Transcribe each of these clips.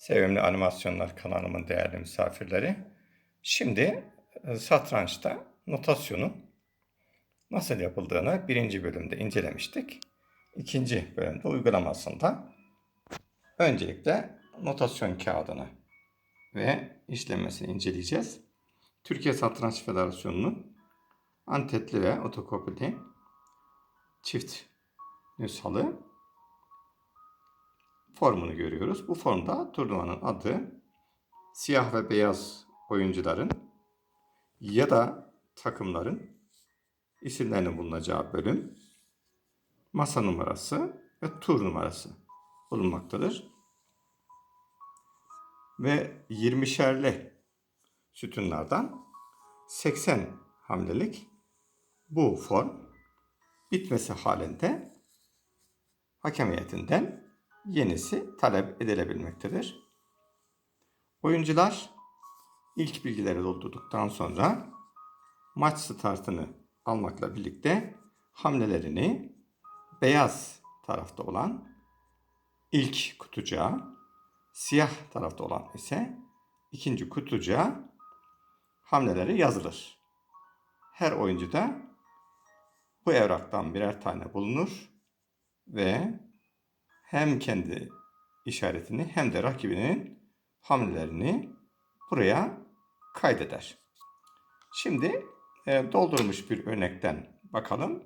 Sevimli Animasyonlar kanalımın değerli misafirleri. Şimdi e, satrançta notasyonun nasıl yapıldığını birinci bölümde incelemiştik. İkinci bölümde uygulamasında öncelikle notasyon kağıdını ve işlemesini inceleyeceğiz. Türkiye Satranç Federasyonu'nun antetli ve otokopili çift nüshalı formunu görüyoruz. Bu formda turnuvanın adı siyah ve beyaz oyuncuların ya da takımların isimlerinin bulunacağı bölüm, masa numarası ve tur numarası bulunmaktadır. Ve 20'şerli sütunlardan 80 hamlelik bu form bitmesi halinde hakem heyetinden yenisi talep edilebilmektedir. Oyuncular ilk bilgileri doldurduktan sonra maç startını almakla birlikte hamlelerini beyaz tarafta olan ilk kutucuğa, siyah tarafta olan ise ikinci kutucuğa hamleleri yazılır. Her oyuncuda bu evraktan birer tane bulunur ve hem kendi işaretini hem de rakibinin hamlelerini buraya kaydeder. Şimdi e, doldurmuş bir örnekten bakalım.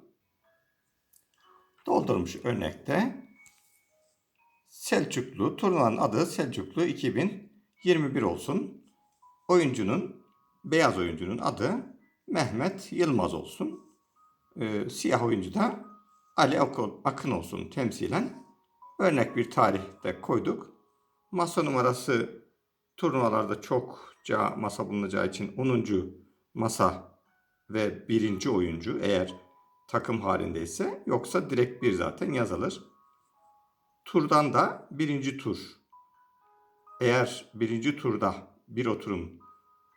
Doldurmuş örnekte Selçuklu, turnuvanın adı Selçuklu 2021 olsun. Oyuncunun, beyaz oyuncunun adı Mehmet Yılmaz olsun. E, siyah oyuncu da Ali Akın olsun temsilen Örnek bir tarihte koyduk. Masa numarası turnuvalarda çokça masa bulunacağı için 10. masa ve birinci oyuncu eğer takım halindeyse yoksa direkt bir zaten yazılır. Turdan da birinci tur. Eğer birinci turda bir oturum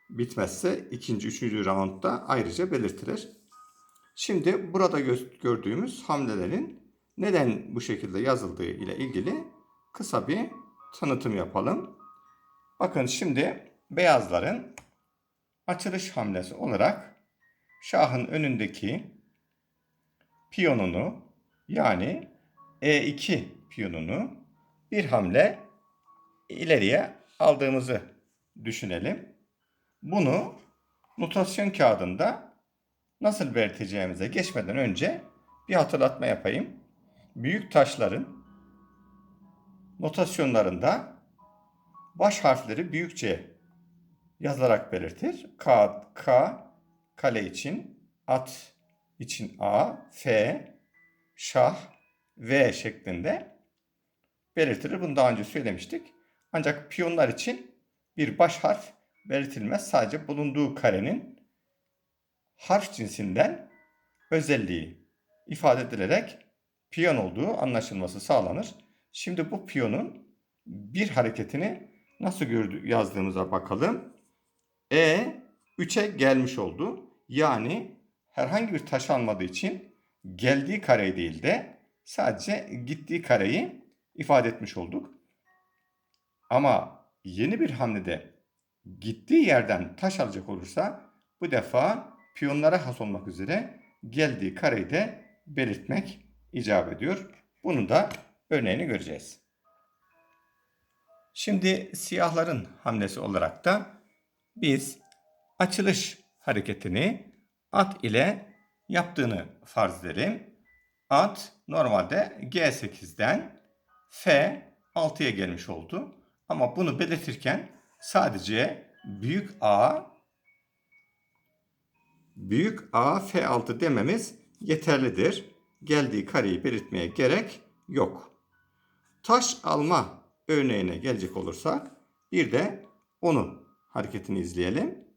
bitmezse ikinci, üçüncü roundda ayrıca belirtilir. Şimdi burada gördüğümüz hamlelerin neden bu şekilde yazıldığı ile ilgili kısa bir tanıtım yapalım. Bakın şimdi beyazların açılış hamlesi olarak şahın önündeki piyonunu yani E2 piyonunu bir hamle ileriye aldığımızı düşünelim. Bunu notasyon kağıdında nasıl belirteceğimize geçmeden önce bir hatırlatma yapayım büyük taşların notasyonlarında baş harfleri büyükçe yazılarak belirtir. K, K, kale için, at için A, F, şah, V şeklinde belirtilir. Bunu daha önce söylemiştik. Ancak piyonlar için bir baş harf belirtilmez. Sadece bulunduğu karenin harf cinsinden özelliği ifade edilerek piyon olduğu anlaşılması sağlanır. Şimdi bu piyonun bir hareketini nasıl gördü, yazdığımıza bakalım. E 3'e gelmiş oldu. Yani herhangi bir taş almadığı için geldiği kareyi değil de sadece gittiği kareyi ifade etmiş olduk. Ama yeni bir hamlede gittiği yerden taş alacak olursa bu defa piyonlara has olmak üzere geldiği kareyi de belirtmek icap ediyor. Bunu da örneğini göreceğiz. Şimdi siyahların hamlesi olarak da biz açılış hareketini at ile yaptığını farz edelim. At normalde G8'den F6'ya gelmiş oldu. Ama bunu belirtirken sadece büyük A büyük A F6 dememiz yeterlidir geldiği kareyi belirtmeye gerek yok. Taş alma örneğine gelecek olursak bir de onu hareketini izleyelim.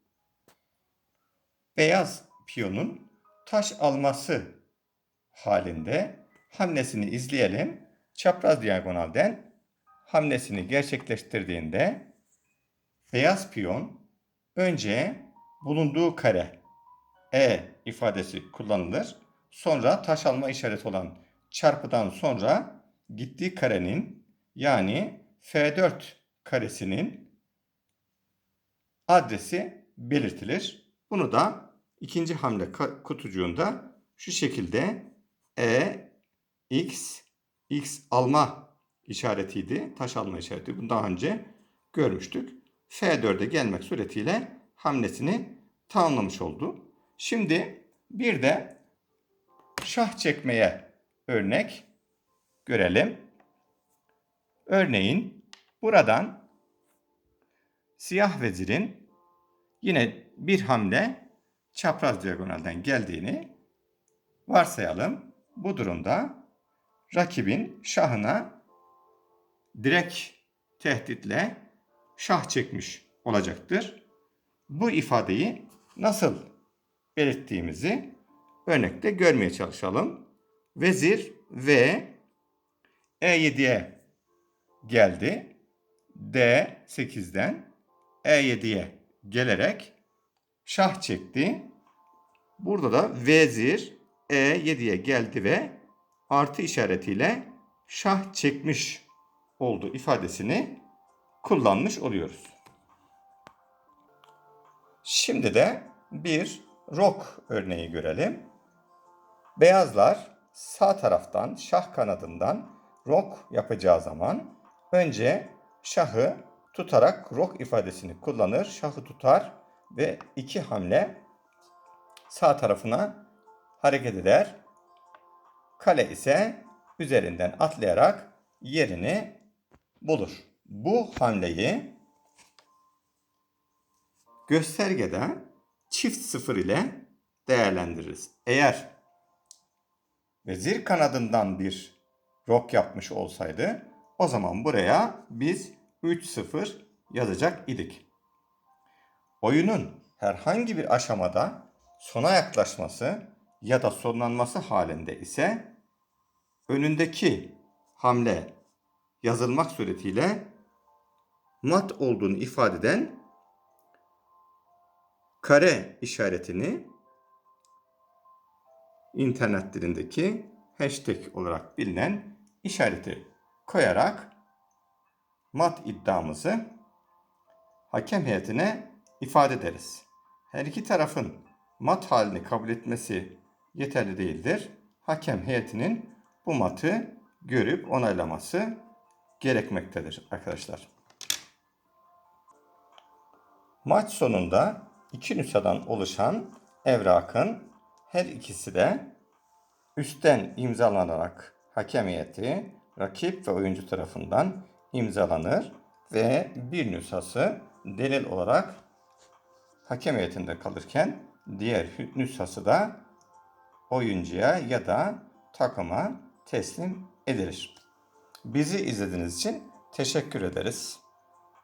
Beyaz piyonun taş alması halinde hamlesini izleyelim. Çapraz diagonalden hamlesini gerçekleştirdiğinde beyaz piyon önce bulunduğu kare E ifadesi kullanılır. Sonra taş alma işareti olan çarpıdan sonra gittiği karenin yani F4 karesinin adresi belirtilir. Bunu da ikinci hamle kutucuğunda şu şekilde E, X, X alma işaretiydi. Taş alma işareti. Bunu daha önce görmüştük. F4'e gelmek suretiyle hamlesini tamamlamış oldu. Şimdi bir de şah çekmeye örnek görelim. Örneğin buradan siyah vezirin yine bir hamle çapraz diagonalden geldiğini varsayalım. Bu durumda rakibin şahına direkt tehditle şah çekmiş olacaktır. Bu ifadeyi nasıl belirttiğimizi örnekte görmeye çalışalım. Vezir V E7'ye geldi. D8'den E7'ye gelerek şah çekti. Burada da vezir E7'ye geldi ve artı işaretiyle şah çekmiş oldu ifadesini kullanmış oluyoruz. Şimdi de bir rok örneği görelim. Beyazlar sağ taraftan şah kanadından rok yapacağı zaman önce şahı tutarak rok ifadesini kullanır. Şahı tutar ve iki hamle sağ tarafına hareket eder. Kale ise üzerinden atlayarak yerini bulur. Bu hamleyi göstergede çift sıfır ile değerlendiririz. Eğer vezir kanadından bir rok yapmış olsaydı o zaman buraya biz 3-0 yazacak idik. Oyunun herhangi bir aşamada sona yaklaşması ya da sonlanması halinde ise önündeki hamle yazılmak suretiyle mat olduğunu ifade eden kare işaretini internet dilindeki hashtag olarak bilinen işareti koyarak mat iddiamızı hakem heyetine ifade ederiz. Her iki tarafın mat halini kabul etmesi yeterli değildir. Hakem heyetinin bu matı görüp onaylaması gerekmektedir arkadaşlar. Maç sonunda iki nüshadan oluşan evrakın her ikisi de üstten imzalanarak hakem heyeti, rakip ve oyuncu tarafından imzalanır ve bir nüshası delil olarak hakem heyetinde kalırken diğer nüshası da oyuncuya ya da takıma teslim edilir. Bizi izlediğiniz için teşekkür ederiz.